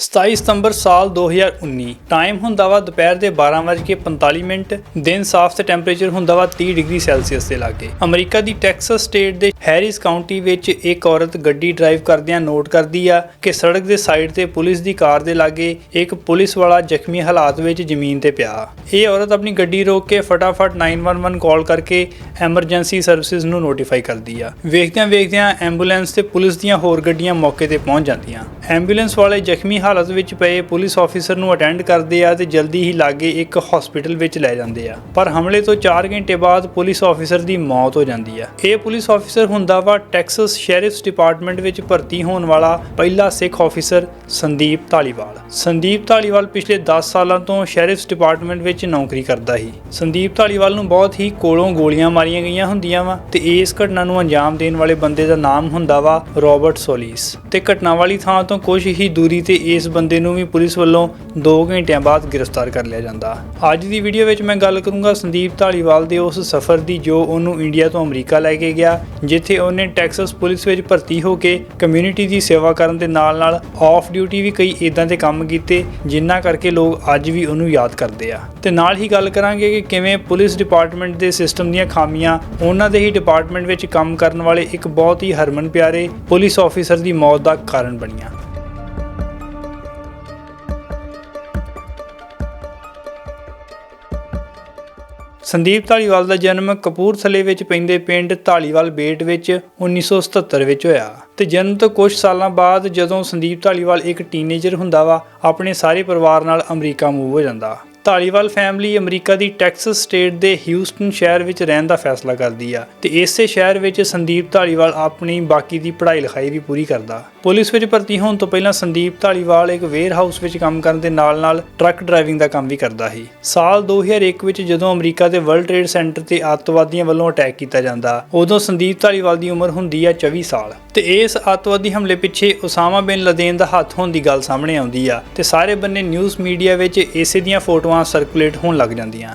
27 ਸਤੰਬਰ ਸਾਲ 2019 ਟਾਈਮ ਹੁੰਦਾ ਵਾ ਦੁਪਹਿਰ ਦੇ 12:45 ਮਿੰਟ, ਦਿਨ ਸਾਫ਼ ਤੇ ਟੈਂਪਰੇਚਰ ਹੁੰਦਾ ਵਾ 30 ਡਿਗਰੀ ਸੈਲਸੀਅਸ ਦੇ ਲਾਗੇ। ਅਮਰੀਕਾ ਦੀ ਟੈਕਸਸ ਸਟੇਟ ਦੇ ਹੈਰਿਸ ਕਾਉਂਟੀ ਵਿੱਚ ਇੱਕ ਔਰਤ ਗੱਡੀ ਡਰਾਈਵ ਕਰਦਿਆਂ ਨੋਟ ਕਰਦੀ ਆ ਕਿ ਸੜਕ ਦੇ ਸਾਈਡ ਤੇ ਪੁਲਿਸ ਦੀ ਕਾਰ ਦੇ ਲਾਗੇ ਇੱਕ ਪੁਲਿਸ ਵਾਲਾ ਜ਼ਖਮੀ ਹਾਲਾਤ ਵਿੱਚ ਜ਼ਮੀਨ ਤੇ ਪਿਆ। ਇਹ ਔਰਤ ਆਪਣੀ ਗੱਡੀ ਰੋਕ ਕੇ ਫਟਾਫਟ 911 ਕਾਲ ਕਰਕੇ ਐਮਰਜੈਂਸੀ ਸਰਵਿਸਿਜ਼ ਨੂੰ ਨੋਟੀਫਾਈ ਕਰਦੀ ਆ। ਵੇਖਦਿਆਂ ਵੇਖਦਿਆਂ ਐਂਬੂਲੈਂਸ ਤੇ ਪੁਲਿਸ ਦੀਆਂ ਹੋਰ ਗੱਡੀਆਂ ਮੌਕੇ ਤੇ ਪਹੁੰਚ ਜਾਂਦੀਆਂ। ਐਂਬੂਲੈਂਸ ਵਾਲੇ ਜ਼ਖਮੀ ਹਾਲਤ ਵਿੱਚ ਪਏ ਪੁਲਿਸ ਆਫੀਸਰ ਨੂੰ ਅਟੈਂਡ ਕਰਦੇ ਆ ਤੇ ਜਲਦੀ ਹੀ ਲਾਗੇ ਇੱਕ ਹਸਪੀਟਲ ਵਿੱਚ ਲੈ ਜਾਂਦੇ ਆ। ਪਰ ਹਮਲੇ ਤੋਂ 4 ਘੰਟੇ ਬਾਅਦ ਪੁਲਿਸ ਆਫੀਸਰ ਦੀ ਮੌਤ ਹੋ ਜਾਂਦੀ ਆ। ਇਹ ਪੁਲਿਸ ਆਫੀਸਰ ਹੁੰਦਾ ਵਾ ਟੈਕਸਸ ਸ਼ੈਰਿਫਸ ਡਿਪਾਰਟਮੈਂਟ ਵਿੱਚ ਭਰਤੀ ਹੋਣ ਵਾਲਾ ਪਹਿਲਾ ਸਿੱਖ ਆਫੀਸਰ ਸੰਦੀਪ ਧਾਲੀਵਾਲ। ਸੰਦੀਪ ਧਾਲੀਵਾਲ ਪਿਛਲੇ 10 ਸਾਲਾਂ ਤੋਂ ਸ਼ੈਰਿਫਸ ਡਿਪਾਰਟਮੈਂਟ ਵਿੱਚ ਨੌਕਰੀ ਕਰਦਾ ਸੀ। ਸੰਦੀਪ ਧਾਲੀਵਾਲ ਨੂੰ ਬਹੁਤ ਹੀ ਕੋਲੋਂ ਗੋਲੀਆਂ ਮਾਰੀਆਂ ਗਈਆਂ ਹੁੰਦੀਆਂ ਵਾ ਤੇ ਇਸ ਘਟਨਾ ਨੂੰ ਅੰਜਾਮ ਦੇਣ ਵਾਲੇ ਬੰਦੇ ਦਾ ਨਾਮ ਹੁੰਦਾ ਵਾ ਰੋਬਰਟ ਸੋਲੀਸ। ਤੇ ਘਟਨਾ ਵਾਲੀ ਥਾਂ ਤੋਂ ਕੁਝ ਹੀ ਦੂਰੀ ਤੇ ਇਸ ਬੰਦੇ ਨੂੰ ਵੀ ਪੁਲਿਸ ਵੱਲੋਂ 2 ਘੰਟਿਆਂ ਬਾਅਦ ਗ੍ਰਿਫਤਾਰ ਕਰ ਲਿਆ ਜਾਂਦਾ। ਅੱਜ ਦੀ ਵੀਡੀਓ ਵਿੱਚ ਮੈਂ ਗੱਲ ਕਰੂੰਗਾ ਸੰਦੀਪ ਧਾਲੀਵਾਲ ਦੇ ਉਸ ਸਫ਼ਰ ਦੀ ਜੋ ਉਹਨੂੰ ਇੰਡੀਆ ਤੋਂ ਅਮਰੀਕਾ ਲੈ ਕੇ ਗਿਆ, ਜਿੱਥੇ ਉਹਨੇ ਟੈਕਸਸ ਪੁਲਿਸ ਵਿੱਚ ਭਰਤੀ ਹੋ ਕੇ ਕਮਿਊਨਿਟੀ ਦੀ ਸੇਵਾ ਕਰਨ ਦੇ ਨਾਲ-ਨਾਲ ਆਫ ਡਿਊਟੀ ਵੀ ਕਈ ਇਦਾਂ ਦੇ ਕੰਮ ਕੀਤੇ, ਜਿਨ੍ਹਾਂ ਕਰਕੇ ਲੋਕ ਅੱਜ ਵੀ ਉਹਨੂੰ ਯਾਦ ਕਰਦੇ ਆ। ਤੇ ਨਾਲ ਹੀ ਗੱਲ ਕਰਾਂਗੇ ਕਿ ਕਿਵੇਂ ਪੁਲਿਸ ਡਿਪਾਰਟਮੈਂਟ ਦੇ ਸਿਸਟਮ ਦੀਆਂ ਖਾਮੀਆਂ, ਉਹਨਾਂ ਦੇ ਹੀ ਡਿਪਾਰਟਮੈਂਟ ਵਿੱਚ ਕੰਮ ਕਰਨ ਵਾਲੇ ਇੱਕ ਬਹੁਤ ਹੀ ਹਰਮਨ ਪਿਆਰੇ ਪੁਲਿਸ ਆਫੀਸਰ ਦੀ ਮੌਤ ਦਾ ਕਾਰਨ ਬਣੀਆਂ। ਸੰਦੀਪ ਧਾਲੀਵਾਲ ਦਾ ਜਨਮ ਕਪੂਰਥਲੇ ਵਿੱਚ ਪੈਂਦੇ ਪਿੰਡ ਧਾਲੀਵਾਲ ਬੇਟ ਵਿੱਚ 1977 ਵਿੱਚ ਹੋਇਆ। ਤੇ ਜਨਮ ਤੋਂ ਕੁਝ ਸਾਲਾਂ ਬਾਅਦ ਜਦੋਂ ਸੰਦੀਪ ਧਾਲੀਵਾਲ ਇੱਕ ਟੀਨੇਜਰ ਹੁੰਦਾ ਵਾ, ਆਪਣੇ ਸਾਰੇ ਪਰਿਵਾਰ ਨਾਲ ਅਮਰੀਕਾ ਮੂਵ ਹੋ ਜਾਂਦਾ। ਧਾਲੀਵਾਲ ਫੈਮਿਲੀ ਅਮਰੀਕਾ ਦੀ ਟੈਕਸਸ ਸਟੇਟ ਦੇ ਹਿਊਸਟਨ ਸ਼ਹਿਰ ਵਿੱਚ ਰਹਿਣ ਦਾ ਫੈਸਲਾ ਕਰਦੀ ਆ ਤੇ ਇਸੇ ਸ਼ਹਿਰ ਵਿੱਚ ਸੰਦੀਪ ਧਾਲੀਵਾਲ ਆਪਣੀ ਬਾਕੀ ਦੀ ਪੜ੍ਹਾਈ ਲਿਖਾਈ ਵੀ ਪੂਰੀ ਕਰਦਾ। ਪੁਲਿਸ ਵਿੱਚ ਭਰਤੀ ਹੋਣ ਤੋਂ ਪਹਿਲਾਂ ਸੰਦੀਪ ਧਾਲੀਵਾਲ ਇੱਕ ਵੇਅਰ ਹਾਊਸ ਵਿੱਚ ਕੰਮ ਕਰਨ ਦੇ ਨਾਲ-ਨਾਲ ਟਰੱਕ ਡਰਾਈਵਿੰਗ ਦਾ ਕੰਮ ਵੀ ਕਰਦਾ ਸੀ। ਸਾਲ 2001 ਵਿੱਚ ਜਦੋਂ ਅਮਰੀਕਾ ਦੇ ਵਰਲਡ ਟ੍ਰੇਡ ਸੈਂਟਰ ਤੇ ਅੱਤਵਾਦੀਆਂ ਵੱਲੋਂ ਅਟੈਕ ਕੀਤਾ ਜਾਂਦਾ, ਉਦੋਂ ਸੰਦੀਪ ਧਾਲੀਵਾਲ ਦੀ ਉਮਰ ਹੁੰਦੀ ਆ 24 ਸਾਲ ਤੇ ਇਸ ਅੱਤਵਾਦੀ ਹਮਲੇ ਪਿੱਛੇ ਉਸਾਮਾ ਬਿਨ ਲਦੇਨ ਦਾ ਹੱਥ ਹੋਣ ਦੀ ਗੱਲ ਸਾਹਮਣੇ ਆਉਂਦੀ ਆ ਤੇ ਸਾਰੇ ਬੰਨੇ ਨਿਊਜ਼ ਮੀਡੀਆ ਵਿੱਚ ਇਸੇ ਦੀਆਂ ਫੋਟੋਆਂ ਸਰਕੂਲੇਟ ਹੋਣ ਲੱਗ ਜਾਂਦੀਆਂ।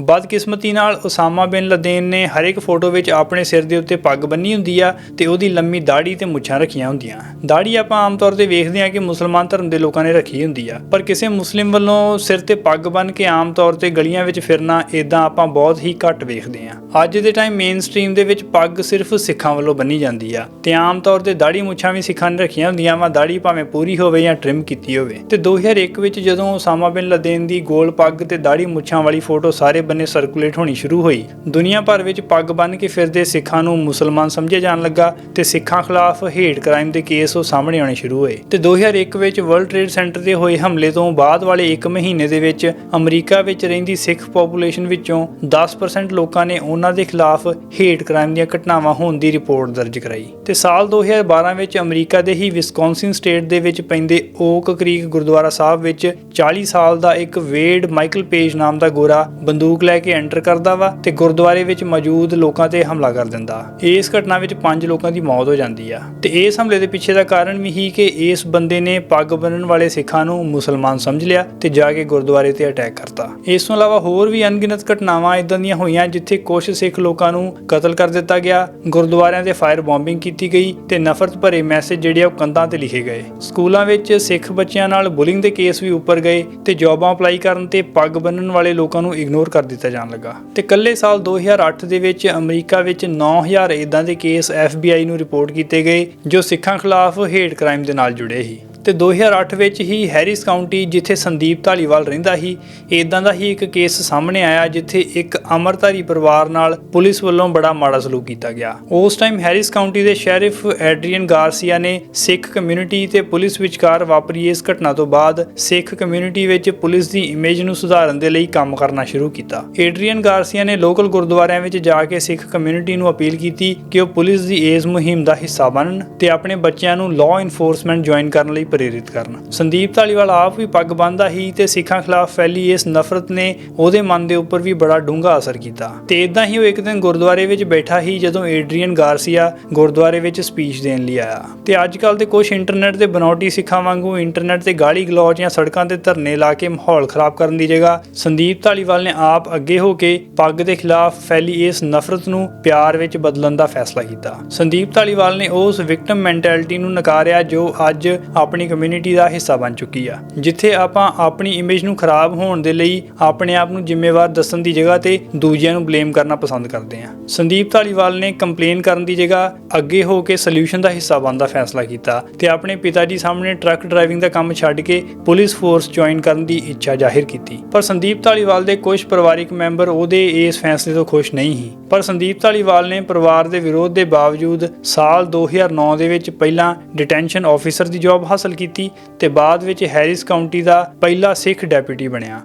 ਬਦਕਿਸਮਤੀ ਨਾਲ ਉਸਾਮਾ ਬਿਨ ਲਦੇਨ ਨੇ ਹਰ ਇੱਕ ਫੋਟੋ ਵਿੱਚ ਆਪਣੇ ਸਿਰ ਦੇ ਉੱਤੇ ਪੱਗ ਬੰਨੀ ਹੁੰਦੀ ਆ ਤੇ ਉਹਦੀ ਲੰਮੀ ਦਾੜੀ ਤੇ ਮੁੱਛਾਂ ਰੱਖੀਆਂ ਹੁੰਦੀਆਂ। ਦਾੜੀ ਆਪਾਂ ਆਮ ਤੌਰ ਤੇ ਵੇਖਦੇ ਹਾਂ ਕਿ ਮੁਸਲਮਾਨ ਧਰਮ ਦੇ ਲੋਕਾਂ ਨੇ ਰੱਖੀ ਹੁੰਦੀ ਆ। ਪਰ ਕਿਸੇ ਮੁਸਲਿਮ ਵੱਲੋਂ ਸਿਰ ਤੇ ਪੱਗ ਬੰਨ ਕੇ ਆਮ ਤੌਰ ਤੇ ਗਲੀਆਂ ਵਿੱਚ ਫਿਰਨਾ ਇਦਾਂ ਆਪਾਂ ਬਹੁਤ ਹੀ ਘੱਟ ਵੇਖਦੇ ਹਾਂ। ਅੱਜ ਦੇ ਟਾਈਮ ਮੇਨ ਸਟ੍ਰੀਮ ਦੇ ਵਿੱਚ ਪੱਗ ਸਿਰਫ ਸਿੱਖਾਂ ਵੱਲੋਂ ਬੰਨੀ ਜਾਂਦੀ ਆ ਤੇ ਆਮ ਤੌਰ ਤੇ ਦਾੜੀ ਮੁੱਛਾਂ ਵੀ ਸਿੱਖਾਂ ਨੇ ਰੱਖੀਆਂ ਹੁੰਦੀਆਂ ਵਾ ਦਾੜੀ ਭਾਵੇਂ ਪੂਰੀ ਹੋਵੇ ਜਾਂ ਟ੍ਰਿਮ ਕੀਤੀ ਹੋਵੇ। ਤੇ 2001 ਵਿੱਚ ਜਦੋਂ ਉਸਾਮਾ ਬਿਨ ਲਦੇਨ ਦੀ ਗੋਲ ਪੱਗ ਤੇ ਦਾੜੀ ਮੁੱਛਾਂ ਵਾਲੀ ਫੋਟੋ ਸਾਰੇ ਬੰਨੇ ਸਰਕੂਲੇਟ ਹੋਣੀ ਸ਼ੁਰੂ ਹੋਈ। ਦੁਨੀਆ ਭਰ ਵਿੱਚ ਪੱਗ ਬੰਨ ਕੇ ਫਿਰਦੇ ਸਿੱਖਾਂ ਨੂੰ ਮੁਸਲਮਾਨ ਸਮਝਿਆ ਜਾਣ ਲੱਗਾ ਤੇ ਸਿੱਖਾਂ ਖਿਲਾਫ ਹੇਟ ਕ੍ਰਾਈਮ ਦੇ ਕੇਸ ਉਹ ਸਾਹਮਣੇ ਆਉਣੇ ਸ਼ੁਰੂ ਹੋਏ। ਤੇ 2001 ਵਿੱਚ ਵਰਲਡ ਟ੍ਰੇਡ ਸੈਂਟਰ ਤੇ ਹੋਏ ਹਮਲੇ ਤੋਂ ਬਾਅਦ ਵਾਲੇ 1 ਮਹੀਨੇ ਦੇ ਵਿੱਚ ਅਮਰੀਕਾ ਵਿੱਚ ਰਹਿੰਦੀ ਸਿੱਖ ਪੋਪੂਲੇਸ਼ਨ ਵਿੱਚੋਂ 10% ਲੋਕਾਂ ਨੇ ਉਹਨਾਂ ਦੇ ਖਿਲਾਫ ਹੇਟ ਕ੍ਰਾਈਮ ਦੀਆਂ ਘਟਨਾਵਾਂ ਹੋਣ ਦੀ ਰਿਪੋਰਟ ਦਰਜ ਕਰਾਈ। ਤੇ ਸਾਲ 2012 ਵਿੱਚ ਅਮਰੀਕਾ ਦੇ ਹੀ ਵਿਸਕੌਨਸਿਨ ਸਟੇਟ ਦੇ ਵਿੱਚ ਪੈਂਦੇ ਓਕ ਕ੍ਰੀਕ ਗੁਰਦੁਆਰਾ ਸਾਹਿਬ ਵਿੱਚ 40 ਸਾਲ ਦਾ ਇੱਕ ਵੇਡ ਮਾਈਕਲ ਪੇਜ ਨਾਮ ਦਾ ਗੋਰਾ ਬੰਦੂਕ ਲੈ ਕੇ ਐਂਟਰ ਕਰਦਾ ਵਾ ਤੇ ਗੁਰਦੁਆਰੇ ਵਿੱਚ ਮੌਜੂਦ ਲੋਕਾਂ ਤੇ ਹਮਲਾ ਕਰ ਦਿੰਦਾ। ਇਸ ਘਟਨਾ ਵਿੱਚ 5 ਲੋਕਾਂ ਦੀ ਮੌਤ ਹੋ ਜਾਂਦੀ ਆ। ਤੇ ਇਸ ਹਮਲੇ ਦੇ ਪਿੱਛੇ ਦਾ ਕਾਰਨ ਵੀ ਹੀ ਕਿ ਇਸ ਬੰਦੇ ਨੇ ਪੱਗ ਬੰਨਣ ਵਾਲੇ ਸਿੱਖਾਂ ਨੂੰ ਮੁਸਲਮਾਨ ਸਮਝ ਲਿਆ ਤੇ ਜਾ ਕੇ ਗੁਰਦੁਆਰੇ ਤੇ ਅਟੈਕ ਕਰਤਾ। ਇਸ ਤੋਂ ਇਲਾਵਾ ਹੋਰ ਵੀ ਅਣਗਿਣਤ ਘਟਨਾਵਾਂ ਇਦਾਂ ਦੀਆਂ ਹੋਈਆਂ ਜਿੱਥੇ ਕੁਝ ਸਿੱਖ ਲੋਕਾਂ ਨੂੰ ਕਤਲ ਕਰ ਦਿੱਤਾ ਗਿਆ, ਗੁਰਦੁਆਰਿਆਂ ਤੇ ਫਾਇਰ ਬੰਬਿੰਗ ਕੀਤੀ ਗਈ ਤੇ ਨਫ਼ਰਤ ਭਰੇ ਮੈਸੇਜ ਜਿਹੜੇ ਆ ਉਹ ਕੰਧਾਂ ਤੇ ਲਿਖੇ ਗਏ। ਸਕੂਲਾਂ ਵਿੱਚ ਸਿੱਖ ਬੱਚਿਆਂ ਨਾਲ ਬੁਲਿੰਗ ਦੇ ਕੇਸ ਵੀ ਉੱਪਰ ਗਏ ਤੇ ਜੌਬਾਂ ਅਪਲਾਈ ਕਰਨ ਤੇ ਪੱਗ ਬੰਨਣ ਵਾਲੇ ਲੋਕਾਂ ਨੂੰ ਇਗਨੋਰ ਕਰ ਦਿੱਤਾ ਜਾਣ ਲੱਗਾ। ਤੇ ਕੱਲੇ ਸਾਲ 2008 ਦੇ ਵਿੱਚ ਅਮਰੀਕਾ ਵਿੱਚ 9000 ਇਦਾਂ ਦੇ ਕੇਸ FBI ਨੂੰ ਰਿਪੋਰਟ ਕੀਤੇ ਗਏ, ਜੋ ਸਿੱਖਾਂ ਖਿਲਾਫ ਹੇਟ ਕ੍ਰਾਈਮ ਦੇ ਨਾਲ ਜੁੜੇ ਸੀ। ਤੇ 2008 ਵਿੱਚ ਹੀ ਹੈਰਿਸ ਕਾਉਂਟੀ ਜਿੱਥੇ ਸੰਦੀਪ ਧਾਲੀਵਾਲ ਰਹਿੰਦਾ ਸੀ ਇਦਾਂ ਦਾ ਹੀ ਇੱਕ ਕੇਸ ਸਾਹਮਣੇ ਆਇਆ, ਜਿੱਥੇ ਇੱਕ ਅਮਰਤਾਰੀ ਪਰਿਵਾਰ ਨਾਲ ਪੁਲਿਸ ਵੱਲੋਂ ਬੜਾ ਮਾੜਾ ਸਲੂਕ ਕੀਤਾ ਗਿਆ। ਉਸ ਟਾਈਮ ਹੈਰਿਸ ਕਾਉਂਟੀ ਦੇ ਸ਼ੈਰਿਫ ਐਡਰੀਅਨ ਗਾਰਸੀਆ ਨੇ ਸਿੱਖ ਕਮਿਊਨਿਟੀ ਤੇ ਪੁਲਿਸ ਵਿਚਕਾਰ ਵਾਪਰੀ ਇਸ ਘਟਨਾ ਤੋਂ ਬਾਅਦ ਸਿੱਖ ਕਮਿਊਨਿਟੀ ਵਿੱਚ ਪੁਲਿਸ ਦੀ ਇਮੇਜ ਨੂੰ ਸੁਧਾਰਨ ਦੇ ਲਈ ਕੰਮ ਕਰਨਾ ਸ਼ੁਰੂ ਕੀਤਾ। ਐਡਰੀਅਨ ਗਾਰਸੀਆ ਨੇ ਲੋਕਲ ਗੁਰਦੁਆਰਿਆਂ ਵਿੱਚ ਜਾ ਕੇ ਸਿੱਖ ਕਮਿਊਨਿਟੀ ਨੂੰ ਅਪੀਲ ਕੀਤੀ ਕਿ ਉਹ ਪੁਲਿਸ ਦੀ ਇਸ ਮੁਹਿੰਮ ਦਾ ਹਿੱਸਾ ਬਣਨ ਤੇ ਆਪਣੇ ਬੱਚਿਆਂ ਨੂੰ ਲਾਅ ਇਨਫੋਰਸਮੈਂਟ ਜੁਆਇਨ ਕਰਨ ਲਈ ਪ੍ਰੇਰਿਤ ਕਰਨ। ਸੰਦੀਪ ਧਾਲੀਵਾਲ ਆਪ ਵੀ ਪੱਗ ਬੰਨਦਾ ਹੀ ਤੇ ਸਿੱਖਾਂ ਖਿਲਾਫ ਫੈਲੀ ਇਸ ਨਫ਼ਰਤ ਨੇ ਉਹਦੇ ਮਨ ਦੇ ਉੱਪਰ ਵੀ ਬੜਾ ਡੂੰਘਾ ਅਸਰ ਕੀਤਾ। ਤੇ ਇਦਾਂ ਹੀ ਉਹ ਇੱਕ ਦਿਨ ਗੁਰਦੁਆਰੇ ਵਿੱਚ ਬੈਠਾ ਹੀ ਜਦੋਂ ਏਡਰੀਅਨ ਗਾਰਸੀਆ ਗੁਰਦੁਆਰੇ ਵਿੱਚ ਸਪੀਚ ਦੇਣ ਲਈ ਆਇਆ। ਤੇ ਅੱਜ ਕੱਲ ਦੇ ਕੁਝ ਇੰਟਰਨੈਟ ਦੇ ਬਨੌਟੀ ਸਿੱਖਾਂ ਵਾਂਗੂ ਇੰਟਰਨੈਟ ਤੇ ਗਾਲੀ ਗਲੌਚ ਜਾਂ ਸੜਕਾਂ ਤੇ ਧਰਨੇ ਲਾ ਕੇ ਮਾਹੌਲ ਖਰਾਬ ਕਰਨ ਦੀ ਜਗ੍ਹਾ ਸੰਦੀਪ ਧਾਲੀਵਾਲ ਨੇ ਆਪ ਅੱਗੇ ਹੋ ਕੇ ਪੱਗ ਦੇ ਖਿਲਾਫ ਫੈਲੀ ਇਸ ਨਫ਼ਰਤ ਨੂੰ ਪਿਆਰ ਵਿੱਚ ਬਦਲਣ ਦਾ ਫੈਸਲਾ ਕੀਤਾ। ਸੰਦੀਪ ਧਾਲੀਵਾਲ ਨੇ ਉਸ ਵਿਕਟਮ ਮੈਂਟੈਲਿਟੀ ਨੂੰ ਨਕਾਰਿਆ ਜੋ ਅੱਜ ਆਪਣੇ ਆਪਣੀ ਕਮਿਊਨਿਟੀ ਦਾ ਹਿੱਸਾ ਬਣ ਚੁੱਕੀ ਆ। ਜਿੱਥੇ ਆਪਾਂ ਆਪਣੀ ਇਮੇਜ ਨੂੰ ਖਰਾਬ ਹੋਣ ਦੇ ਲਈ ਆਪਣੇ ਆਪ ਨੂੰ ਜ਼ਿੰਮੇਵਾਰ ਦੱਸਣ ਦੀ ਜਗ੍ਹਾ ਤੇ ਦੂਜਿਆਂ ਨੂੰ ਬਲੇਮ ਕਰਨਾ ਪਸੰਦ ਕਰਦੇ ਆ। ਸੰਦੀਪ ਧਾਲੀਵਾਲ ਨੇ ਕੰਪਲੇਨ ਕਰਨ ਦੀ ਜਗ੍ਹਾ ਅੱਗੇ ਹੋ ਕੇ ਸੋਲੂਸ਼ਨ ਦਾ ਹਿੱਸਾ ਬਣਨ ਦਾ ਫੈਸਲਾ ਕੀਤਾ ਤੇ ਆਪਣੇ ਪਿਤਾ ਜੀ ਸਾਹਮਣੇ ਟਰੱਕ ਡਰਾਈਵਿੰਗ ਦਾ ਕੰਮ ਛੱਡ ਕੇ ਪੁਲਿਸ ਫੋਰਸ ਜੁਆਇਨ ਕਰਨ ਦੀ ਇੱਛਾ ਜ਼ਾਹਿਰ ਕੀਤੀ। ਪਰ ਸੰਦੀਪ ਧਾਲੀਵਾਲ ਦੇ ਕੁਝ ਪਰਿਵਾਰਿਕ ਮੈਂਬਰ ਉਹਦੇ ਇਸ ਫੈਸਲੇ ਤੋਂ ਖੁਸ਼ ਨਹੀਂ ਸੀ। ਪਰ ਸੰਦੀਪ ਧਾਲੀਵਾਲ ਨੇ ਪਰਿਵਾਰ ਦੇ ਵਿਰੋਧ ਦੇ ਬਾਵਜੂਦ ਸਾਲ 2009 ਦੇ ਵਿੱਚ ਪਹਿਲਾਂ ਡਿਟੈਂਸ਼ਨ ਆਫੀਸਰ ਦੀ ਜੌਬ ਹਾਸਲ ਕੀਤੀ ਤੇ ਬਾਅਦ ਵਿੱਚ ਹੈਰਿਸ ਕਾਉਂਟੀ ਦਾ ਪਹਿਲਾ ਸਿੱਖ ਡੈਪੂਟੀ ਬਣਿਆ।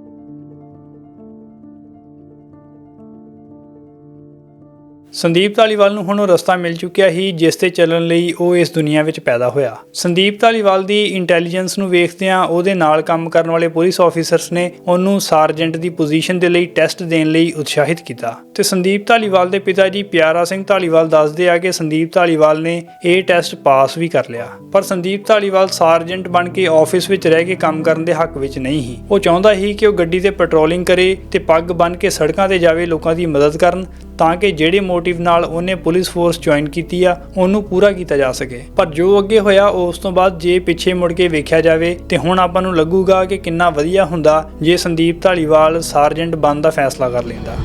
ਸੰਦੀਪ ਧਾਲੀਵਾਲ ਨੂੰ ਹੁਣ ਉਹ ਰਸਤਾ ਮਿਲ ਚੁੱਕਿਆ ਸੀ, ਜਿਸ ਤੇ ਚੱਲਣ ਲਈ ਉਹ ਇਸ ਦੁਨੀਆ ਵਿੱਚ ਪੈਦਾ ਹੋਇਆ। ਸੰਦੀਪ ਧਾਲੀਵਾਲ ਦੀ ਇੰਟੈਲੀਜੈਂਸ ਨੂੰ ਵੇਖਦਿਆਂ ਉਹਦੇ ਨਾਲ ਕੰਮ ਕਰਨ ਵਾਲੇ ਪੁਲਿਸ ਆਫੀਸਰਸ ਨੇ ਉਹਨੂੰ ਸਾਰਜੈਂਟ ਦੀ ਪੋਜੀਸ਼ਨ ਦੇ ਲਈ ਟੈਸਟ ਦੇਣ ਲਈ ਉਤਸ਼ਾਹਿਤ ਕੀਤਾ। ਤੇ ਸੰਦੀਪ ਧਾਲੀਵਾਲ ਦੇ ਪਿਤਾ ਜੀ ਪਿਆਰਾ ਸਿੰਘ ਧਾਲੀਵਾਲ ਦੱਸਦੇ ਆ ਕਿ ਸੰਦੀਪ ਧਾਲੀਵਾਲ ਨੇ ਇਹ ਟੈਸਟ ਪਾਸ ਵੀ ਕਰ ਲਿਆ। ਪਰ ਸੰਦੀਪ ਧਾਲੀਵਾਲ ਸਾਰਜੈਂਟ ਬਣ ਕੇ ਆਫਿਸ ਵਿੱਚ ਰਹਿ ਕੇ ਕੰਮ ਕਰਨ ਦੇ ਹੱਕ ਵਿੱਚ ਨਹੀਂ ਸੀ। ਉਹ ਚਾਹੁੰਦਾ ਸੀ ਕਿ ਉਹ ਗੱਡੀ ਤੇ ਪੈਟਰੋਲਿੰਗ ਕਰੇ ਤੇ ਪੱਗ ਬੰਨ ਕੇ ਸੜਕਾਂ ਤੇ ਜਾਵੇ, ਲੋਕਾਂ ਦੀ ਮਦਦ ਕਰਨ ਤਾਂ ਕਿ ਜਿਹੜੇ ਮੋਟਿਵ ਨਾਲ ਉਹਨੇ ਪੁਲਿਸ ਫੋਰਸ ਜੁਆਇਨ ਕੀਤੀ ਆ, ਉਹਨੂੰ ਪੂਰਾ ਕੀਤਾ ਜਾ ਸਕੇ। ਪਰ ਜੋ ਅੱਗੇ ਹੋਇਆ, ਉਸ ਤੋਂ ਬਾਅਦ ਜੇ ਪਿੱਛੇ ਮੁੜ ਕੇ ਵੇਖਿਆ ਜਾਵੇ, ਤੇ ਹੁਣ ਆਪਾਂ ਨੂੰ ਲੱਗੂਗਾ ਕਿ ਕਿੰਨਾ ਵਧੀਆ ਹੁੰਦਾ ਜੇ ਸੰਦੀਪ ਧਾਲੀਵਾਲ, ਸਾਰਜੈਂਟ ਬਣਨ ਦਾ ਫੈਸਲਾ ਕਰ ਲੈਂਦਾ।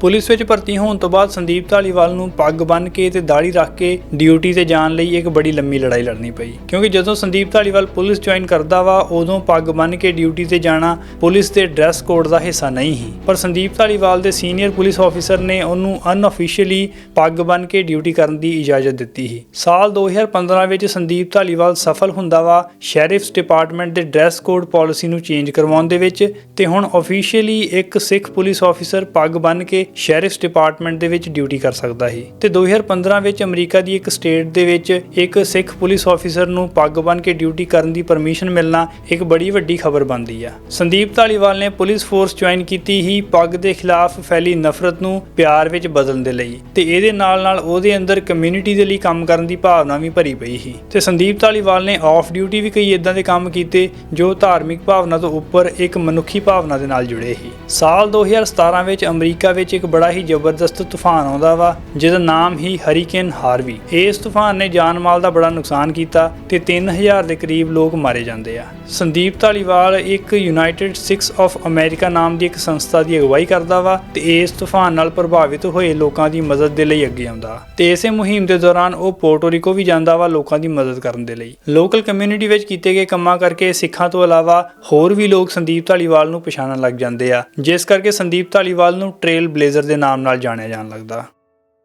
ਪੁਲਿਸ ਵਿੱਚ ਭਰਤੀ ਹੋਣ ਤੋਂ ਬਾਅਦ ਸੰਦੀਪ ਧਾਲੀਵਾਲ ਨੂੰ ਪੱਗ ਬੰਨ੍ਹ ਕੇ ਤੇ ਦਾੜੀ ਰੱਖ ਕੇ ਡਿਊਟੀ ਤੇ ਜਾਣ ਲਈ ਇੱਕ ਬੜੀ ਲੰਮੀ ਲੜਾਈ ਲੜਨੀ ਪਈ। ਕਿਉਂਕਿ ਜਦੋਂ ਸੰਦੀਪ ਧਾਲੀਵਾਲ ਪੁਲਿਸ ਜੁਆਇਨ ਕਰਦਾ ਵਾ, ਉਦੋਂ ਪੱਗ ਬੰਨ੍ਹ ਕੇ ਡਿਊਟੀ ਤੇ ਜਾਣਾ ਪੁਲਿਸ ਦੇ ਡਰੈਸ ਕੋਡ ਦਾ ਹਿੱਸਾ ਨਹੀਂ ਸੀ। ਪਰ ਸੰਦੀਪ ਧਾਲੀਵਾਲ ਦੇ ਸੀਨੀਅਰ ਪੁਲਿਸ ਆਫੀਸਰ ਨੇ ਉਹਨੂੰ ਅਨਅਫੀਸ਼ੀਅਲੀ ਪੱਗ ਬੰਨ੍ਹ ਕੇ ਡਿਊਟੀ ਕਰਨ ਦੀ ਇਜਾਜ਼ਤ ਦਿੱਤੀ ਸੀ। ਸਾਲ 2015 ਵਿੱਚ ਸੰਦੀਪ ਧਾਲੀਵਾਲ ਸਫਲ ਹੁੰਦਾ ਵਾ ਸ਼ੈਰਿਫਸ ਡਿਪਾਰਟਮੈਂਟ ਦੇ ਡਰੈਸ ਕੋਡ ਪਾਲਿਸੀ ਨੂੰ ਚੇਂਜ ਕਰਵਾਉਣ ਦੇ ਵਿੱਚ ਤੇ ਹੁਣ ਅਫੀਸ਼ੀਅਲੀ ਇੱਕ ਸਿੱਖ ਪੁਲਿਸ ਆਫੀਸਰ ਪੱਗ ਬੰਨ੍ਹ ਕੇ ਸ਼ੈਰਿਫ ਡਿਪਾਰਟਮੈਂਟ ਦੇ ਵਿੱਚ ਡਿਊਟੀ ਕਰ ਸਕਦਾ ਸੀ ਤੇ 2015 ਵਿੱਚ ਅਮਰੀਕਾ ਦੀ ਇੱਕ ਸਟੇਟ ਦੇ ਵਿੱਚ ਇੱਕ ਸਿੱਖ ਪੁਲਿਸ ਆਫੀਸਰ ਨੂੰ ਪੱਗ ਬੰਨ੍ਹ ਕੇ ਡਿਊਟੀ ਕਰਨ ਦੀ ਪਰਮਿਸ਼ਨ ਮਿਲਣਾ ਇੱਕ ਬੜੀ ਵੱਡੀ ਖਬਰ ਬਣਦੀ ਆ। ਸੰਦੀਪ ਧਾਲੀਵਾਲ ਨੇ ਪੁਲਿਸ ਫੋਰਸ ਜੁਆਇਨ ਕੀਤੀ ਹੀ ਪੱਗ ਦੇ ਖਿਲਾਫ ਫੈਲੀ ਨਫ਼ਰਤ ਨੂੰ ਪਿਆਰ ਵਿੱਚ ਬਦਲਣ ਦੇ ਲਈ ਤੇ ਇਹਦੇ ਨਾਲ ਨਾਲ ਉਹਦੇ ਅੰਦਰ ਕਮਿਊਨਿਟੀ ਦੇ ਲਈ ਕੰਮ ਕਰਨ ਦੀ ਭਾਵਨਾ ਵੀ ਭਰੀ ਪਈ ਸੀ। ਤੇ ਸੰਦੀਪ ਧਾਲੀਵਾਲ ਨੇ ਆਫ ਡਿਊਟੀ ਵੀ ਕਈ ਇਦਾਂ ਦੇ ਕੰਮ ਕੀਤੇ ਜੋ ਧਾਰਮਿਕ ਭਾਵਨਾ ਤੋਂ ਉੱਪਰ ਇੱਕ ਮਨੁੱਖੀ ਭਾਵਨਾ ਦੇ ਨਾਲ ਜੁੜੇ ਸੀ। ਸਾਲ 2017 ਵਿੱਚ ਅਮਰੀਕਾ ਵਿੱਚ ਇੱਕ ਬੜਾ ਹੀ ਜ਼ਬਰਦਸਤ ਤੂਫਾਨ ਆਉਂਦਾ ਵਾ, ਜਿਹਦਾ ਨਾਮ ਹੀ ਹਰੀਕੇਨ ਹਾਰਵੀ। ਇਸ ਤੂਫਾਨ ਨੇ ਜਾਨ ਮਾਲ ਦਾ ਬੜਾ ਨੁਕਸਾਨ ਕੀਤਾ ਤੇ 3000 ਦੇ ਕਰੀਬ ਲੋਕ ਮਾਰੇ ਜਾਂਦੇ ਆ। ਸੰਦੀਪ ਧਾਲੀਵਾਲ ਇੱਕ ਯੂਨਾਈਟਿਡ ਸਿਕਸ ਆਫ ਅਮਰੀਕਾ ਨਾਮ ਦੀ ਇੱਕ ਸੰਸਥਾ ਦੀ ਅਗਵਾਈ ਕਰਦਾ ਵਾ ਤੇ ਇਸ ਤੂਫਾਨ ਨਾਲ ਪ੍ਰਭਾਵਿਤ ਹੋਏ ਲੋਕਾਂ ਦੀ ਮਦਦ ਦੇ ਲਈ ਅੱਗੇ ਆਉਂਦਾ। ਤੇ ਇਸੇ ਮੁਹਿੰਮ ਦੇ ਦੌਰਾਨ ਉਹ ਪੋਰਟੋਰੀਕੋ ਵੀ ਜਾਂਦਾ ਵਾ ਲੋਕਾਂ ਦੀ ਮਦਦ ਕਰਨ ਦੇ ਲਈ। ਲੋਕਲ ਕਮਿਊਨਿਟੀ ਵਿੱਚ ਕੀਤੇ ਗਏ ਕੰਮਾਂ ਕਰਕੇ ਸਿੱਖਾਂ ਤੋਂ ਇਲਾਵਾ ਹੋਰ ਵੀ ਲੋਕ ਸੰਦੀਪ ਧਾਲੀਵਾਲ ਨੂੰ ਪਛਾਣਨ ਲੱਗ ਜਾਂਦੇ ਆ, ਜਿਸ ਕਰਕੇ ਸੰਦੀਪ ਧਾਲੀਵਾਲ ਨੂੰ ਟ੍ਰੇਲ ਬਲੇਜ਼ਰ ਦੇ ਨਾਮ ਨਾਲ ਜਾਣਿਆ ਜਾਣ ਲੱਗਦਾ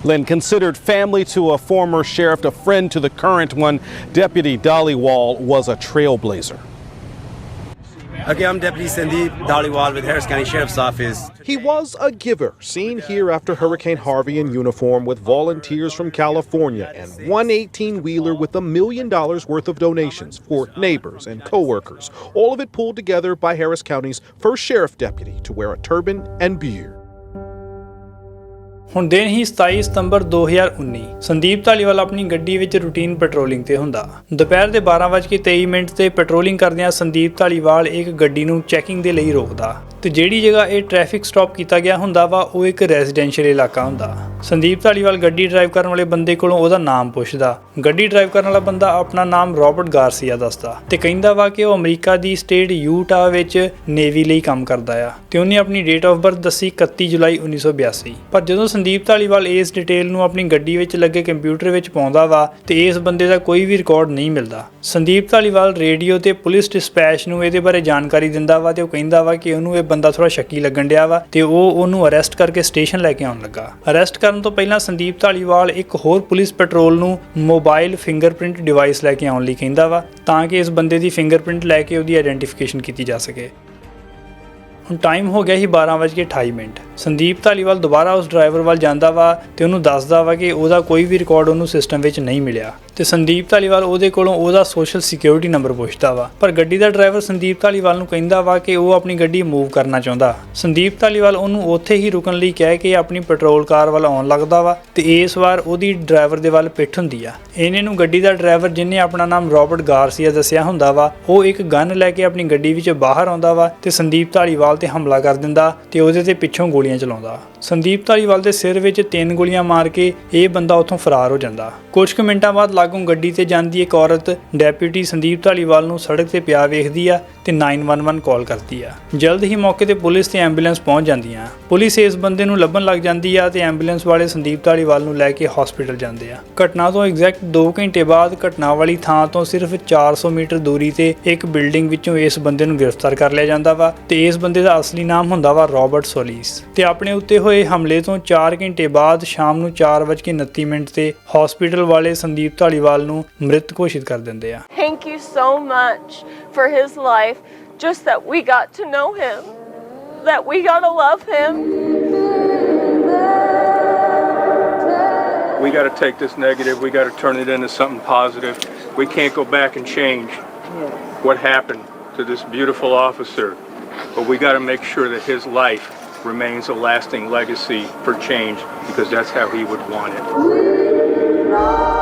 Lynn, considered family to a former sheriff, a friend to the current one, Deputy Dollywall was a trailblazer. Okay, I'm Deputy Sandeep Dhaliwal with Harris County Sheriff's Office. He was a giver, seen here after Hurricane Harvey in uniform with volunteers from California and one 18 wheeler with a million dollars worth of donations for neighbors and coworkers. All of it pulled together by Harris County's first sheriff deputy to wear a turban and beard. ਹੁਣ ਦਿਨ ਹੀ 27 ਸਤੰਬਰ 2019 ਸੰਦੀਪ ਧਾਲੀਵਾਲ ਆਪਣੀ ਗੱਡੀ ਵਿੱਚ routine patrolling ਤੇ ਹੁੰਦਾ। ਦੁਪਹਿਰ ਦੇ 12:23 minute ਤੇ ਪੈਟਰੋਲਿੰਗ ਕਰਦਿਆਂ ਸੰਦੀਪ ਧਾਲੀਵਾਲ ਇੱਕ ਗੱਡੀ ਨੂੰ ਚੈਕਿੰਗ ਦੇ ਲਈ ਰੋਕਦਾ। ਤੇ ਜਿਹੜੀ ਜਗ੍ਹਾ ਇਹ ਟ੍ਰੈਫਿਕ ਸਟਾਪ ਕੀਤਾ ਗਿਆ ਹੁੰਦਾ ਵਾ, ਉਹ ਇੱਕ ਰੈਜ਼ੀਡੈਂਸ਼ੀਅਲ ਇਲਾਕਾ ਹੁੰਦਾ। ਸੰਦੀਪ ਧਾਲੀਵਾਲ ਗੱਡੀ ਡਰਾਈਵ ਕਰਨ ਵਾਲੇ ਬੰਦੇ ਕੋਲੋਂ ਉਹਦਾ ਨਾਮ ਪੁੱਛਦਾ। ਗੱਡੀ ਡਰਾਈਵ ਕਰਨ ਵਾਲਾ ਬੰਦਾ ਆਪਣਾ ਨਾਮ ਰਾਬਰਟ ਗਾਰਸੀਆ ਦੱਸਦਾ ਤੇ ਕਹਿੰਦਾ ਵਾ ਕਿ ਉਹ ਅਮਰੀਕਾ ਦੀ ਸਟੇਟ ਯੂਟਾ ਵਿੱਚ ਨੇਵੀ ਲਈ ਕੰਮ ਕਰਦਾ ਆ ਤੇ ਉਹਨੇ ਆਪਣੀ ਡੇਟ ਆਫ ਬਰਥ ਦੱਸੀ 31 ਜੁਲਾਈ 1982 ਪਰ ਜਦੋਂ ਸੰਦੀਪ ਧਾਲੀਵਾਲ ਇਸ ਡਿਟੇਲ ਨੂੰ ਆਪਣੀ ਗੱਡੀ ਵਿੱਚ ਲੱਗੇ ਕੰਪਿਊਟਰ ਵਿੱਚ ਪਾਉਂਦਾ ਵਾ ਤੇ ਇਸ ਬੰਦੇ ਦਾ ਕੋਈ ਵੀ ਰਿਕਾਰਡ ਨਹੀਂ ਮਿਲਦਾ। ਸੰਦੀਪ ਧਾਲੀਵਾਲ ਰੇਡੀਓ ਤੇ ਪੁਲਿਸ ਡਿਸਪੈਚ ਨੂੰ ਇਹਦੇ ਬਾਰੇ ਜਾਣਕਾਰੀ ਦਿੰਦਾ ਵਾ ਤੇ ਉਹ ਕਹਿੰਦਾ ਵਾ ਕਿ ਉਹਨੂੰ ਇਹ ਬੰਦਾ ਥੋੜਾ ਸ਼ੱਕੀ ਲੱਗਣ ਡਿਆ ਵਾ ਤੇ ਉਹ ਉਹਨੂੰ ਅਰੈਸਟ ਕਰਕੇ ਸਟੇਸ਼ਨ ਲੈ ਕੇ ਆਉਣ ਲੱਗਾ। ਅਰੈਸਟ ਕਰਨ ਤੋਂ ਪਹਿਲਾਂ ਸੰਦੀਪ ਧਾਲੀਵਾਲ ਇੱਕ ਹੋਰ ਪੁਲਿਸ ਪੈਟਰੋਲ ਨੂੰ ਮੋਬਾਈਲ ਫਿੰਗਰਪ੍ਰਿੰਟ ਡਿਵਾਈਸ ਲੈ ਕੇ ਆਉਣ ਲਈ ਕਹਿੰਦਾ ਵਾ ਤਾਂ ਕਿ ਇਸ ਬੰਦੇ ਦੀ ਫਿੰਗਰਪ੍ਰਿੰਟ ਲੈ ਕੇ ਉਹਦੀ ਆਇਡੈਂਟੀਫਿਕੇਸ਼ਨ ਕੀਤੀ ਜਾ ਸਕੇ। ਹੁਣ ਟਾਈਮ ਹੋ ਗਿਆ ਸੀ 12:28 ਮਿੰਟ। ਸੰਦੀਪ ਧਾਲੀਵਾਲ ਦੁਬਾਰਾ ਉਸ ਡਰਾਈਵਰ ਵੱਲ ਜਾਂਦਾ ਵਾ ਤੇ ਉਹਨੂੰ ਦੱਸਦਾ ਵਾ ਕਿ ਉਹਦਾ ਕੋਈ ਵੀ ਰਿਕਾਰਡ ਉਹਨੂੰ ਸਿਸਟਮ ਵਿੱਚ ਨਹੀਂ ਮਿਲਿਆ। ਤੇ ਸੰਦੀਪ ਧਾਲੀਵਾਲ ਉਹਦੇ ਕੋਲੋਂ ਉਹਦਾ ਸੋਸ਼ਲ ਸਿਕਿਉਰਿਟੀ ਨੰਬਰ ਪੁੱਛਦਾ ਵਾ। ਪਰ ਗੱਡੀ ਦਾ ਡਰਾਈਵਰ ਸੰਦੀਪ ਧਾਲੀਵਾਲ ਨੂੰ ਕਹਿੰਦਾ ਵਾ ਕਿ ਉਹ ਆਪਣੀ ਗੱਡੀ ਮੂਵ ਕਰਨਾ ਚਾਹੁੰਦਾ। ਸੰਦੀਪ ਧਾਲੀਵਾਲ ਉਹਨੂੰ ਉੱਥੇ ਹੀ ਰੁਕਣ ਲਈ ਕਹਿ ਕੇ ਆਪਣੀ ਪੈਟਰੋਲ ਕਾਰ ਵੱਲ ਆਉਣ ਲੱਗਦਾ ਵਾ ਤੇ ਇਸ ਵਾਰ ਉਹਦੀ ਡਰਾਈਵਰ ਦੇ ਵੱਲ ਪਿੱਠ ਹੁੰਦੀ ਆ। ਇਹਨੇ ਨੂੰ ਗੱਡੀ ਦਾ ਡਰਾਈਵਰ ਜਿਨੇ ਆਪਣਾ ਨਾਮ ਰਾਬਰਟ ਗਾਰਸੀਆ ਦੱਸਿਆ ਹੁੰਦਾ ਵਾ, ਉਹ ਇੱਕ ਗਨ ਲੈ ਕੇ ਆਪਣੀ ਗੱਡੀ ਵਿੱਚ ਬਾਹਰ ਆਉਂਦਾ ਵਾ ਤੇ ਸੰਦੀਪ ਧਾਲੀਵਾਲ ਤੇ ਹਮਲਾ ਕਰ ਦਿੰਦਾ ਤੇ ਉਹਦੇ ਤੇ ਪਿੱਛੋਂ ਗੋਲੀਆਂ ਚਲਾਉਂਦਾ। ਸੰਦੀਪ ਧਾਲੀਵਾਲ ਦੇ ਸਿਰ ਵਿੱਚ ਤਿੰਨ ਗੋਲੀਆਂ ਮਾਰ ਕੇ ਇਹ ਬੰਦਾ ਉੱਥੋਂ ਫਰਾਰ ਹੋ ਜਾਂਦਾ। ਕੁਝ ਕੁ ਮਿੰਟਾਂ ਬਾਅਦ ਲਾਗੋਂ ਗੱਡੀ ਤੇ ਜਾਂਦੀ ਇੱਕ ਔਰਤ ਡੈਪਿਊਟੀ ਸੰਦੀਪ ਧਾਲੀਵਾਲ ਨੂੰ ਸੜਕ ਤੇ ਪਿਆ ਵੇਖਦੀ ਆ ਤੇ 911 ਕਾਲ ਕਰਦੀ ਆ। ਜਲਦ ਹੀ ਮੌਕੇ ਤੇ ਪੁਲਿਸ ਤੇ ਐਂਬੂਲੈਂਸ ਪਹੁੰਚ ਜਾਂਦੀਆਂ ਪੁਲਿਸ ਇਸ ਬੰਦੇ ਨੂੰ ਲੱਭਣ ਲੱਗ ਜਾਂਦੀ ਆ ਤੇ ਐਂਬੂਲੈਂਸ ਵਾਲੇ ਸੰਦੀਪ ਧਾਲੀਵਾਲ ਨੂੰ ਲੈ ਕੇ ਹਸਪੀਟਲ ਜਾਂਦੇ ਆ। ਘਟਨਾ ਤੋਂ ਐਗਜ਼ੈਕਟ 2 ਘੰਟੇ ਬਾਅਦ ਘਟਨਾ ਵਾਲੀ ਥਾਂ ਤੋਂ ਸਿਰਫ 400 ਮੀਟਰ ਦੂਰੀ ਤੇ ਇੱਕ ਬਿਲਡਿੰਗ ਵਿੱਚੋਂ ਇਸ ਬੰਦੇ ਨੂੰ ਗ੍ਰਿਫਤਾਰ ਕਰ ਲਿਆ ਜਾਂਦਾ ਵਾ ਤੇ ਇਸ ਬੰਦੇ ਦਾ ਅਸਲੀ ਨਾਮ ਹੁੰਦਾ ਵਾ ਰਾਬਰਟ ਸੋਲੀਸ ਤੇ ਆਪਣੇ ਉੱਤੇ ਹੋਏ ਹਮਲੇ ਤੋਂ 4 ਘੰਟੇ ਬਾਅਦ ਸ਼ਾਮ ਨੂੰ 4:29 ਮਿੰਟ ਤੇ ਹਸਪੀਟਲ ਵਾਲੇ ਸੰਦੀਪ ਧਾਲੀਵਾਲ ਨੂੰ ਮ੍ਰਿਤ ਘੋਸ਼ਿਤ ਕਰ ਦਿੰਦੇ ਆ Thank you so much for his life. Just that we got to know him, that we got to love him. We got to take this negative, we got to turn it into something positive. We can't go back and change what happened to this beautiful officer, but we got to make sure that his life remains a lasting legacy for change because that's how he would want it.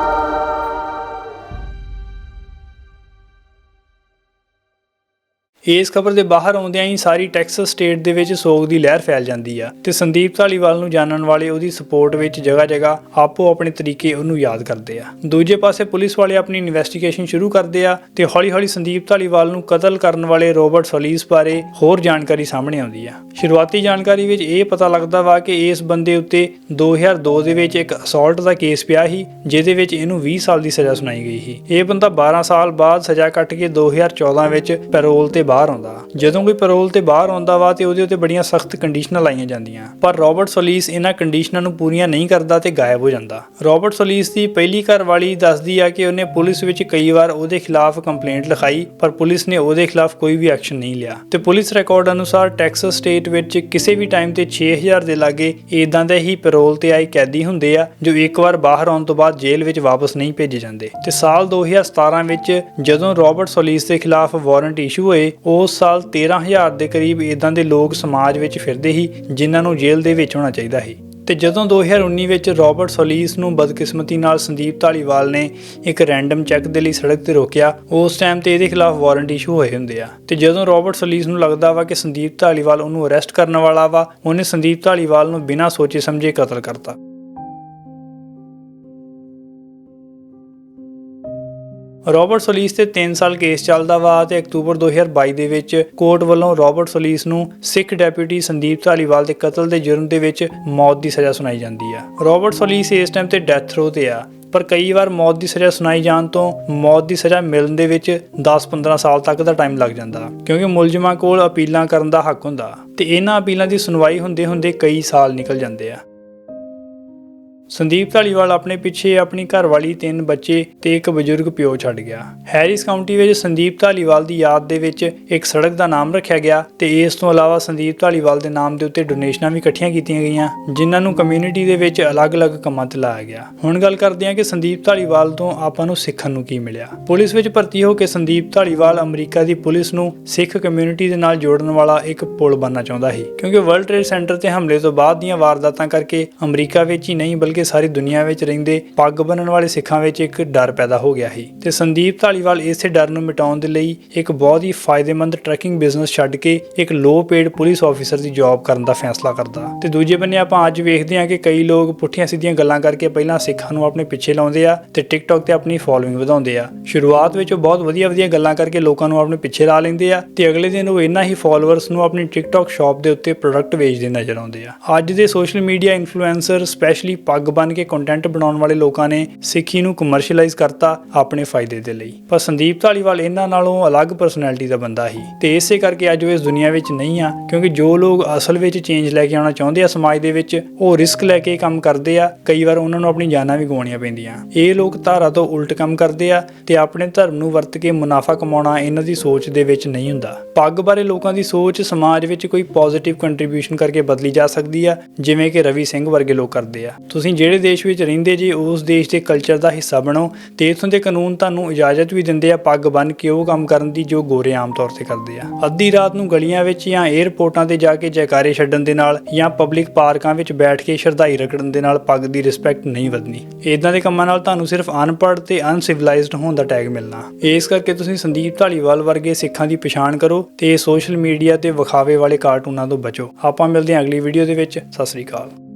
ਇਸ ਖਬਰ ਦੇ ਬਾਹਰ ਆਉਂਦਿਆਂ ਹੀ ਸਾਰੀ Texas state ਦੇ ਵਿੱਚ ਸੋਗ ਦੀ ਲਹਿਰ ਫੈਲ ਜਾਂਦੀ ਆ ਤੇ ਸੰਦੀਪ ਧਾਲੀਵਾਲ ਨੂੰ ਜਾਣਨ ਵਾਲੇ ਉਹਦੀ ਸਪੋਰਟ ਵਿੱਚ ਜਗ੍ਹਾ ਜਗ੍ਹਾ ਆਪੋ ਆਪਣੇ ਤਰੀਕੇ ਉਹਨੂੰ ਯਾਦ ਕਰਦੇ ਆ। ਦੂਜੇ ਪਾਸੇ ਪੁਲਿਸ ਵਾਲੇ ਆਪਣੀ ਇਨਵੈਸਟੀਗੇਸ਼ਨ ਸ਼ੁਰੂ ਕਰਦੇ ਆ ਤੇ ਹੌਲੀ-ਹੌਲੀ ਸੰਦੀਪ ਧਾਲੀਵਾਲ ਨੂੰ ਕਤਲ ਕਰਨ ਵਾਲੇ ਰੋਬਰਟ ਸੋਲੀਸ ਬਾਰੇ ਹੋਰ ਜਾਣਕਾਰੀ ਸਾਹਮਣੇ ਆਉਂਦੀ ਆ। ਸ਼ੁਰੂਆਤੀ ਜਾਣਕਾਰੀ ਵਿੱਚ ਇਹ ਪਤਾ ਲੱਗਦਾ ਵਾ ਕਿ ਇਸ ਬੰਦੇ ਉੱਤੇ 2002 ਦੇ ਵਿੱਚ ਇੱਕ ਅਸੌਲਟ ਦਾ ਕੇਸ ਪਿਆ ਸੀ, ਜਿਹਦੇ ਵਿੱਚ ਇਹਨੂੰ 20 ਸਾਲ ਦੀ ਸਜ਼ਾ ਸੁਣਾਈ ਗਈ ਸੀ। ਇਹ ਬੰਦਾ 12 ਸਾਲ ਬਾਅਦ ਸਜ਼ਾ ਕੱਟ ਕੇ 2014 ਵਿੱਚ ਪੈਰੋਲ ਤੇ ਬਾਹਰ ਬਾਹਰ ਆਉਂਦਾ। ਜਦੋਂ ਕੋਈ ਪੈਰੋਲ ਤੇ ਬਾਹਰ ਆਉਂਦਾ ਵਾ ਤੇ ਉਹਦੇ ਉੱਤੇ ਬੜੀਆਂ ਸਖਤ ਕੰਡੀਸ਼ਨਾਂ ਲਾਈਆਂ ਜਾਂਦੀਆਂ। ਪਰ ਰਾਬਰਟ ਸੋਲੀਸ ਇਹਨਾਂ ਕੰਡੀਸ਼ਨਾਂ ਨੂੰ ਪੂਰੀਆਂ ਨਹੀਂ ਕਰਦਾ ਤੇ ਗਾਇਬ ਹੋ ਜਾਂਦਾ। ਰਾਬਰਟ ਸੋਲੀਸ ਦੀ ਪਹਿਲੀ ਘਰ ਦੱਸਦੀ ਆ ਕਿ ਉਹਨੇ ਪੁਲਿਸ ਵਿੱਚ ਕਈ ਵਾਰ ਉਹਦੇ ਖਿਲਾਫ ਕੰਪਲੇਂਟ ਲਿਖਾਈ, ਪਰ ਪੁਲਿਸ ਨੇ ਉਹਦੇ ਖਿਲਾਫ ਕੋਈ ਵੀ ਐਕਸ਼ਨ ਨਹੀਂ ਲਿਆ। ਤੇ ਪੁਲਿਸ ਰਿਕਾਰਡ ਅਨੁਸਾਰ ਟੈਕਸਸ ਸਟੇਟ ਵਿੱਚ ਕਿਸੇ ਵੀ ਟਾਈਮ ਤੇ 6000 ਦੇ ਲਾਗੇ ਇਦਾਂ ਦੇ ਹੀ ਪੈਰੋਲ ਤੇ ਆਏ ਕੈਦੀ ਹੁੰਦੇ ਆ, ਜੋ ਇੱਕ ਵਾਰ ਬਾਹਰ ਆਉਣ ਤੋਂ ਬਾਅਦ ਜੇਲ੍ਹ ਵਿੱਚ ਵਾਪਸ ਨਹੀਂ ਭੇਜੇ ਜਾਂਦੇ। ਤੇ ਸਾਲ 2017 ਵਿੱਚ ਜਦੋਂ ਰਾਬਰਟ ਸੋਲੀਸ ਦੇ ਖਿਲਾਫ ਵਾਰੰਟ ਇਸ਼ੂ ਹੋਏ ਉਸ ਸਾਲ 13000 ਦੇ ਕਰੀਬ ਇਦਾਂ ਦੇ ਲੋਕ ਸਮਾਜ ਵਿੱਚ ਫਿਰਦੇ ਸੀ, ਜਿਨ੍ਹਾਂ ਨੂੰ ਜੇਲ੍ਹ ਦੇ ਵਿੱਚ ਹੋਣਾ ਚਾਹੀਦਾ ਸੀ। ਤੇ ਜਦੋਂ 2019 ਵਿੱਚ ਰਾਬਰਟ ਸੋਲੀਸ ਨੂੰ ਬਦਕਿਸਮਤੀ ਨਾਲ ਸੰਦੀਪ ਧਾਲੀਵਾਲ ਨੇ ਇੱਕ ਰੈਂਡਮ ਚੈੱਕ ਦੇ ਲਈ ਸੜਕ ਤੇ ਰੋਕਿਆ, ਉਸ ਟਾਈਮ ਤੇ ਇਹਦੇ ਖਿਲਾਫ ਵਾਰੰਟ ਇਸ਼ੂ ਹੋਏ ਹੁੰਦੇ ਆ। ਤੇ ਜਦੋਂ ਰਾਬਰਟ ਸੋਲੀਸ ਨੂੰ ਲੱਗਦਾ ਵਾ ਕਿ ਸੰਦੀਪ ਧਾਲੀਵਾਲ ਉਹਨੂੰ ਅਰੈਸਟ ਕਰਨ ਵਾਲਾ ਵਾ, ਉਹਨੇ ਸੰਦੀਪ ਧਾਲੀਵਾਲ ਨੂੰ ਬਿਨਾਂ ਸੋਚੇ ਸਮਝੇ ਕਤਲ ਕਰਤਾ। ਰੋਬਰਟ ਸੋਲੀਸ ਤੇ 3 ਸਾਲ ਕੇਸ ਚੱਲਦਾ ਵਾ ਤੇ ਅਕਤੂਬਰ 2022 ਦੇ ਵਿੱਚ ਕੋਰਟ ਵੱਲੋਂ ਰੋਬਰਟ ਸੋਲੀਸ ਨੂੰ ਸਿੱਖ ਡੈਪੂਟੀ ਸੰਦੀਪ ਧਾਲੀਵਾਲ ਦੇ ਕਤਲ ਦੇ ਜੁਰਮ ਦੇ ਵਿੱਚ ਮੌਤ ਦੀ ਸਜ਼ਾ ਸੁਣਾਈ ਜਾਂਦੀ ਆ। ਰੋਬਰਟ ਸੋਲੀਸ ਇਸ ਟਾਈਮ ਤੇ ਡੈਥ ਰੋ ਤੇ ਆ, ਪਰ ਕਈ ਵਾਰ ਮੌਤ ਦੀ ਸਜ਼ਾ ਸੁਣਾਈ ਜਾਣ ਤੋਂ ਮੌਤ ਦੀ ਸਜ਼ਾ ਮਿਲਣ ਦੇ ਵਿੱਚ 10-15 ਸਾਲ ਤੱਕ ਦਾ ਟਾਈਮ ਲੱਗ ਜਾਂਦਾ, ਕਿਉਂਕਿ ਮੁਲਜ਼ਮਾਂ ਕੋਲ ਅਪੀਲਾਂ ਕਰਨ ਦਾ ਹੱਕ ਹੁੰਦਾ ਤੇ ਇਹਨਾਂ ਅਪੀਲਾਂ ਦੀ ਸੁਣਵਾਈ ਹੁੰਦੇ ਹੁੰਦੇ ਕਈ ਸਾਲ ਨਿਕਲ ਜਾਂਦੇ ਆ। ਸੰਦੀਪ ਧਾਲੀਵਾਲ ਆਪਣੇ ਪਿੱਛੇ ਆਪਣੀ ਘਰਵਾਲੀ, ਤਿੰਨ ਬੱਚੇ ਤੇ ਇੱਕ ਬਜ਼ੁਰਗ ਪਿਓ ਛੱਡ ਗਿਆ। ਹੈਰਿਸ ਕਾਉਂਟੀ ਵਿੱਚ ਸੰਦੀਪ ਧਾਲੀਵਾਲ ਦੀ ਯਾਦ ਦੇ ਵਿੱਚ ਇੱਕ ਸੜਕ ਦਾ ਨਾਮ ਰੱਖਿਆ ਗਿਆ ਤੇ ਇਸ ਤੋਂ ਇਲਾਵਾ ਸੰਦੀਪ ਧਾਲੀਵਾਲ ਦੇ ਨਾਮ ਦੇ ਉੱਤੇ ਡੋਨੇਸ਼ਨਾਂ ਵੀ ਇਕੱਠੀਆਂ ਕੀਤੀਆਂ ਗਈਆਂ, ਜਿਨ੍ਹਾਂ ਨੂੰ ਕਮਿਊਨਿਟੀ ਦੇ ਵਿੱਚ ਅਲੱਗ-ਅਲੱਗ ਕੰਮਾਂ ਤੇ ਲਾਇਆ ਗਿਆ। ਹੁਣ ਗੱਲ ਕਰਦੇ ਹਾਂ ਕਿ ਸੰਦੀਪ ਧਾਲੀਵਾਲ ਤੋਂ ਆਪਾਂ ਨੂੰ ਸਿੱਖਣ ਨੂੰ ਕੀ ਮਿਲਿਆ। ਪੁਲਿਸ ਵਿੱਚ ਭਰਤੀ ਹੋ ਕੇ ਸੰਦੀਪ ਧਾਲੀਵਾਲ ਅਮਰੀਕਾ ਦੀ ਪੁਲਿਸ ਨੂੰ ਸਿੱਖ ਕਮਿਊਨਿਟੀ ਦੇ ਨਾਲ ਜੋੜਨ ਵਾਲਾ ਇੱਕ ਪੁਲ ਬਣਨਾ ਚਾਹੁੰਦਾ ਸੀ, ਕਿਉਂਕਿ ਵਰਲਡ ਟ੍ਰੇਡ ਸੈਂਟਰ ਤੇ ਹਮਲੇ ਤੋਂ ਬਾਅਦ ਦੀਆਂ ਵਾਰਦਾਤਾਂ ਕਰਕੇ ਅਮਰੀਕਾ ਵਿੱਚ ਹੀ ਨਹੀਂ, ਬਲਕਿ ਸਾਰੀ ਦੁਨੀਆ ਵਿੱਚ ਰਹਿੰਦੇ ਪੱਗ ਬੰਨਣ ਵਾਲੇ ਸਿੱਖਾਂ ਵਿੱਚ ਇੱਕ ਡਰ ਪੈਦਾ ਹੋ ਗਿਆ ਸੀ। ਤੇ ਸੰਦੀਪ ਧਾਲੀਵਾਲ ਇਸੇ ਡਰ ਨੂੰ ਮਿਟਾਉਣ ਦੇ ਲਈ ਇੱਕ ਬਹੁਤ ਹੀ ਫਾਇਦੇਮੰਦ ਟਰੈਕਿੰਗ ਬਿਜ਼ਨਸ ਛੱਡ ਕੇ ਇੱਕ ਲੋ ਪੇਡ ਪੁਲਿਸ ਆਫੀਸਰ ਦੀ ਜੌਬ ਕਰਨ ਦਾ ਫੈਸਲਾ ਕਰਦਾ। ਤੇ ਦੂਜੇ ਬੰਨੇ ਆਪਾਂ ਅੱਜ ਵੇਖਦੇ ਹਾਂ ਕਿ ਕਈ ਲੋਕ ਪੁੱਠੀਆਂ ਸਿੱਧੀਆਂ ਗੱਲਾਂ ਕਰਕੇ ਪਹਿਲਾਂ ਸਿੱਖਾਂ ਨੂੰ ਆਪਣੇ ਪਿੱਛੇ ਲਾਉਂਦੇ ਆ ਤੇ ਟਿਕਟੌਕ ਤੇ ਆਪਣੀ ਫੋਲੋਇੰਗ ਵਧਾਉਂਦੇ ਆ। ਸ਼ੁਰੂਆਤ ਵਿੱਚ ਉਹ ਬਹੁਤ ਵਧੀਆ ਵਧੀਆ ਗੱਲਾਂ ਕਰਕੇ ਲੋਕਾਂ ਨੂੰ ਆਪਣੇ ਪਿੱਛੇ ਲਾ ਲੈਂਦੇ ਆ ਤੇ ਅਗਲੇ ਦਿਨ ਉਹ ਇਹਨਾਂ ਹੀ ਫਾਲੋਅਰਸ ਨੂੰ ਆਪਣੀ ਟਿਕਟੌਕ ਸ਼ਾਪ ਦੇ ਉੱਤੇ ਪ੍ਰੋਡਕਟ ਵੇਚਦੇ ਨਜ਼ਰ ਆਉਂਦੇ ਆ। ਅੱਜ ਦੇ ਸੋਸ਼ਲ ਮੀਡੀਆ ਇਨਫਲੂਐਂਸਰ ਸਪੈਸ਼ਲੀ ਪੱਗ ਬੰਨ ਕੇ ਕੰਟੈਂਟ ਬਣਾਉਣ ਵਾਲੇ ਲੋਕਾਂ ਨੇ ਸਿੱਖੀ ਨੂੰ ਕਮਰਸ਼ੀਅਲਾਈਜ਼ ਕਰਤਾ ਆਪਣੇ ਫਾਇਦੇ ਦੇ ਲਈ। ਪਰ ਸੰਦੀਪ ਧਾਲੀਵਾਲ ਇਹਨਾਂ ਨਾਲੋਂ ਅਲੱਗ ਪਰਸਨੈਲਿਟੀ ਦਾ ਬੰਦਾ ਸੀ ਤੇ ਇਸੇ ਕਰਕੇ ਅੱਜ ਉਹ ਇਸ ਦੁਨੀਆ ਵਿੱਚ ਨਹੀਂ ਆ, ਕਿਉਂਕਿ ਜੋ ਲੋਕ ਅਸਲ ਵਿੱਚ ਚੇਂਜ ਲੈ ਕੇ ਆਉਣਾ ਚਾਹੁੰਦੇ ਆ ਸਮਾਜ ਦੇ ਵਿੱਚ, ਉਹ ਰਿਸਕ ਲੈ ਕੇ ਕੰਮ ਕਰਦੇ ਆ, ਕਈ ਵਾਰ ਉਹਨਾਂ ਨੂੰ ਆਪਣੀ ਜਾਨਾਂ ਵੀ ਗਵਾਉਣੀਆਂ ਪੈਂਦੀਆਂ। ਇਹ ਲੋਕ ਧਾਰਾ ਤੋਂ ਉਲਟ ਕੰਮ ਕਰਦੇ ਆ ਤੇ ਆਪਣੇ ਧਰਮ ਨੂੰ ਵਰਤ ਕੇ ਮੁਨਾਫਾ ਕਮਾਉਣਾ ਇਹਨਾਂ ਦੀ ਸੋਚ ਦੇ ਵਿੱਚ ਨਹੀਂ ਹੁੰਦਾ। ਪੱਗ ਬਾਰੇ ਲੋਕਾਂ ਦੀ ਸੋਚ ਸਮਾਜ ਵਿੱਚ ਕੋਈ ਪੋਜ਼ਿਟਿਵ ਕੰਟਰੀਬਿਊਸ਼ਨ ਕਰਕੇ ਬਦਲੀ ਜਾ ਸਕਦੀ ਆ, ਜਿਵੇਂ ਕਿ ਰਵੀ ਸਿੰਘ ਵਰਗੇ ਲੋਕ ਕਰਦੇ ਆ। ਤੁਸੀਂ ਜਿਹੜੇ ਦੇਸ਼ ਵਿੱਚ ਰਹਿੰਦੇ ਜੀ, ਉਸ ਦੇਸ਼ ਦੇ ਕਲਚਰ ਦਾ ਹਿੱਸਾ ਬਣੋ ਤੇ ਇਥੋਂ ਦੇ ਕਾਨੂੰਨ ਤੁਹਾਨੂੰ ਇਜਾਜ਼ਤ ਵੀ ਦਿੰਦੇ ਆ ਪੱਗ ਬੰਨ੍ਹ ਕੇ ਉਹ ਕੰਮ ਕਰਨ ਦੀ ਜੋ ਗੋਰੇ ਆਮ ਤੌਰ ਤੇ ਕਰਦੇ ਆ। ਅੱਧੀ ਰਾਤ ਨੂੰ ਗਲੀਆਂ ਵਿੱਚ ਜਾਂ 에ਅਰਪੋਰਟਾਂ ਤੇ ਜਾ ਕੇ ਜੈਕਾਰੇ ਛੱਡਣ ਦੇ ਨਾਲ ਜਾਂ ਪਬਲਿਕ ਪਾਰਕਾਂ ਵਿੱਚ ਬੈਠ ਕੇ ਸ਼ਰਧਾਈ ਰਗੜਨ ਦੇ ਨਾਲ ਪੱਗ ਦੀ ਰਿਸਪੈਕਟ ਨਹੀਂ ਵਧਣੀ। ਇਦਾਂ ਦੇ ਕੰਮਾਂ ਨਾਲ ਤੁਹਾਨੂੰ ਸਿਰਫ ਅਨਪੜ੍ਹ ਤੇ ਅਨਸਿਵਲਾਈਜ਼ਡ ਹੋਣ ਦਾ ਟੈਗ ਮਿਲਣਾ। ਇਸ ਕਰਕੇ ਤੁਸੀਂ ਸੰਦੀਪ ਢਾਲੀਵਾਲ ਵਰਗੇ ਸਿੱਖਾਂ ਦੀ ਪਛਾਣ ਕਰੋ ਤੇ ਸੋਸ਼ਲ ਮੀਡੀਆ ਤੇ ਵਿਖਾਵੇ ਵਾਲੇ ਕਾਰਟੂਨਾਂ ਤੋਂ ਬਚੋ। ਆਪਾਂ ਮਿਲਦੇ ਹਾਂ ਅਗਲੀ ਵੀਡੀਓ ਦੇ ਵਿੱਚ। ਸਤਿ ਸ੍ਰੀ ਅਕਾਲ।